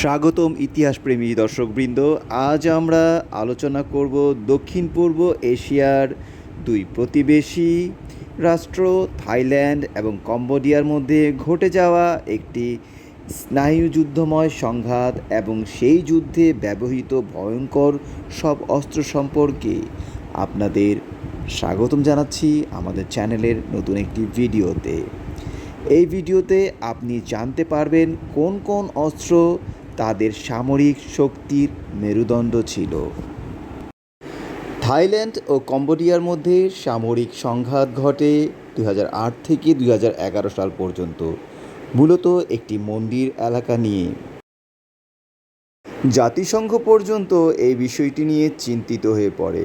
স্বাগতম ইতিহাসপ্রেমী দর্শকবৃন্দ। আজ আমরা আলোচনা করব দক্ষিণ পূর্ব এশিয়ার দুই প্রতিবেশী রাষ্ট্র, থাইল্যান্ড এবং কম্বোডিয়ার মধ্যে ঘটে যাওয়া একটি স্নায়ুযুদ্ধময় সংঘাত এবং সেই যুদ্ধে ব্যবহৃত ভয়ঙ্কর সব অস্ত্র সম্পর্কে আপনাদের স্বাগতম জানাচ্ছি আমাদের চ্যানেলের নতুন একটি ভিডিওতে। এই ভিডিওতে আপনি জানতে পারবেন কোন কোন অস্ত্র তাদের সামরিক শক্তির মেরুদণ্ড ছিল। থাইল্যান্ড ও কম্বোডিয়ার মধ্যে সামরিক সংঘাত ঘটে দু হাজার আট থেকে দুই হাজার এগারো সাল পর্যন্ত, মূলত একটি মন্দির এলাকা নিয়ে। জাতিসংঘ পর্যন্ত এই বিষয়টি নিয়ে চিন্তিত হয়ে পড়ে।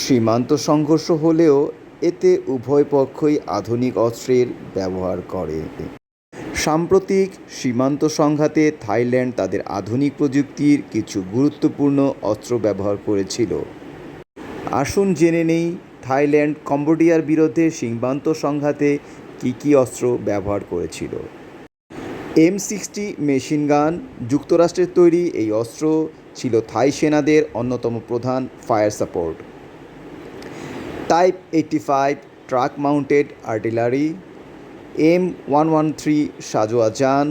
সীমান্ত সংঘর্ষ হলেও এতে উভয় পক্ষই আধুনিক অস্ত্রের ব্যবহার করে। সাম্প্রতিক সীমান্ত সংঘাতে থাইল্যান্ড তাদের আধুনিক প্রযুক্তির কিছু গুরুত্বপূর্ণ অস্ত্র ব্যবহার করেছিল। আসুন জেনে নেই থাইল্যান্ড কম্বোডিয়ার বিরুদ্ধে সীমান্ত সংঘাতে কী কী অস্ত্র ব্যবহার করেছিল। এম সিক্সটি মেশিন গান, যুক্তরাষ্ট্রের তৈরি এই অস্ত্র ছিল থাই সেনাদের অন্যতম প্রধান fire support. Type eighty five, truck mounted artillery M one one three সাজোয়া যান,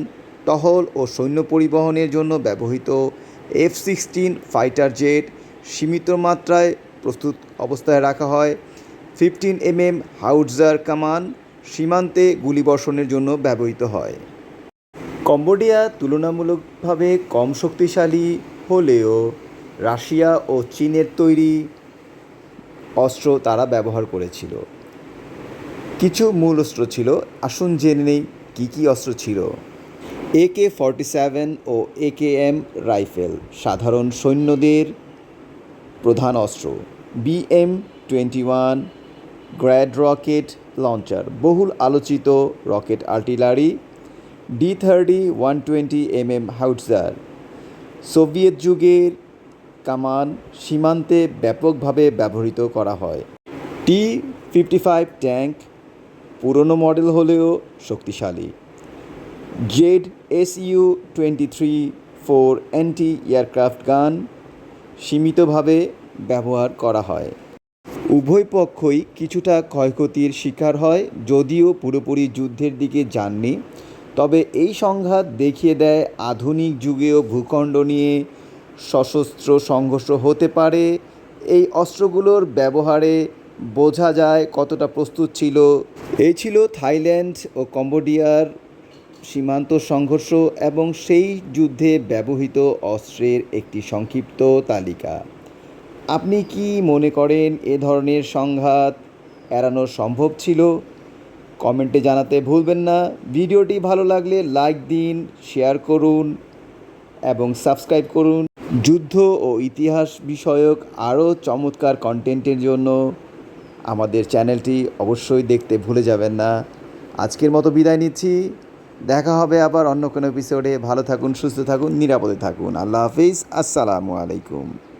টহল ও সৈন্য পরিবহনের জন্য ব্যবহৃত এফ সিক্সটিন ফাইটার জেট সীমিত মাত্রায় প্রস্তুত অবস্থায় রাখা হয়। ফিফটিন এম এম হাউটজার কামান সীমান্তে গুলিবর্ষণের জন্য ব্যবহৃত হয়। কম্বোডিয়া তুলনামূলকভাবে কম শক্তিশালী হলেও রাশিয়া ও চীনের তৈরি অস্ত্র তারা ব্যবহার করেছিল। কিছু মূল অস্ত্র ছিল। আসুন জেনে নেই কী কী অস্ত্র ছিল। একে ফর্টি সেভেন ও একে এম রাইফেল, সাধারণ সৈন্যদের প্রধান অস্ত্র। BM twenty one Grad rocket launcher, বহুল আলোচিত rocket artillery. D thirty one twenty M M howitzer, Soviet যুগের কামান সীমান্তে ব্যাপকভাবে ব্যবহৃত করা হয়। টি ফিফটি ফাইভ ট্যাঙ্ক পুরনো মডেল হলেও শক্তিশালী। Z S U twenty three four anti aircraft gun সীমিতভাবে ব্যবহার করা হয়। উভয় পক্ষই কিছুটা ক্ষয়ক্ষতির শিকার হয় যদিও পুরোপুরি যুদ্ধের দিকে যাননি। তবে এই সংঘাত দেখিয়ে দেয় আধুনিক যুগেও ভূখণ্ড নিয়ে সশস্ত্র সংঘর্ষ হতে পারে। এই অস্ত্রগুলোর ব্যবহারে বোঝা যায় কতটা প্রস্তুত ছিল। এই ছিল থাইল্যান্ড ও কম্বোডিয়ার সীমান্ত সংঘর্ষ এবং সেই যুদ্ধে ব্যবহৃত অস্ত্রের একটি সংক্ষিপ্ত তালিকা। আপনি কি মনে করেন এ ধরনের সংঘাত এড়ানো সম্ভব ছিল? কমেন্টে জানাতে ভুলবেন না। ভিডিওটি ভালো লাগলে লাইক দিন, শেয়ার করুন এবং সাবস্ক্রাইব করুন। যুদ্ধ ও ইতিহাস বিষয়ক আরও চমৎকার কন্টেন্টের জন্য আমাদের চ্যানেলটি অবশ্যই দেখতে ভুলে যাবেন না। আজকের মতো বিদায় নিচ্ছি। দেখা হবে আবার অন্য কোনো এপিসোডে ভালো থাকুন, সুস্থ থাকুন, নিরাপদে থাকুন। আল্লাহ হাফিজ। আসসালামু আলাইকুম।